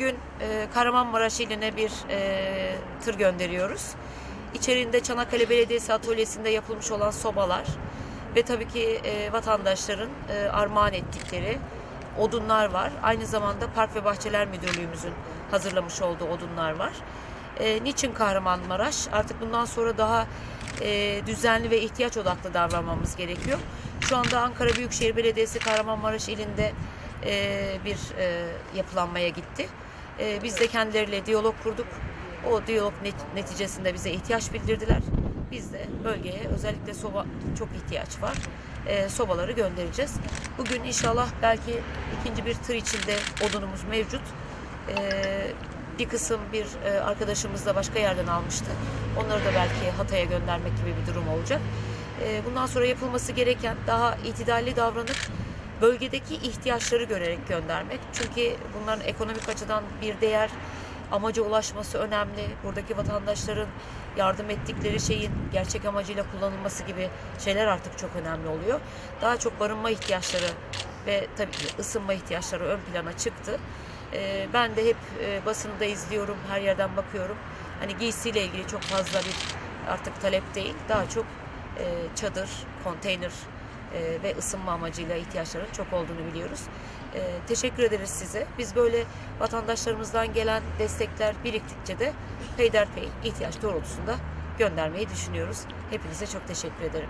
bugün e, Kahramanmaraş iline bir e, tır gönderiyoruz. İçerinde Çanakkale Belediyesi atölyesinde yapılmış olan sobalar ve tabii ki e, vatandaşların e, armağan ettikleri odunlar var. Aynı zamanda Park ve Bahçeler Müdürlüğümüzün hazırlamış olduğu odunlar var. E, niçin Kahramanmaraş? Artık bundan sonra daha e, düzenli ve ihtiyaç odaklı davranmamız gerekiyor. Şu anda Ankara Büyükşehir Belediyesi Kahramanmaraş ilinde e, bir e, yapılanmaya gitti. E, biz de kendileriyle diyalog kurduk. O diyalog net- neticesinde bize ihtiyaç bildirdiler. Biz de bölgeye özellikle soba çok ihtiyaç var. E, sobaları göndereceğiz. Bugün inşallah belki ikinci bir tır içinde odunumuz mevcut. E, bir kısım bir e, arkadaşımız da başka yerden almıştı. Onları da belki Hatay'a göndermek gibi bir durum olacak. E, bundan sonra yapılması gereken daha itidalli davranıp bölgedeki ihtiyaçları görerek göndermek. Çünkü bunların ekonomik açıdan bir değer amaca ulaşması önemli. Buradaki vatandaşların yardım ettikleri şeyin gerçek amacıyla kullanılması gibi şeyler artık çok önemli oluyor. Daha çok barınma ihtiyaçları ve tabii ki ısınma ihtiyaçları ön plana çıktı. Ee, ben de hep e, basını da izliyorum, her yerden bakıyorum. Hani giysiyle ilgili çok fazla bir artık talep değil. Daha çok e, çadır, konteyner e, ve ısınma amacıyla ihtiyaçların çok olduğunu biliyoruz. E, teşekkür ederiz size. Biz böyle vatandaşlarımızdan gelen destekler biriktikçe de peyderpey ihtiyaç doğrultusunda göndermeyi düşünüyoruz. Hepinize çok teşekkür ederim.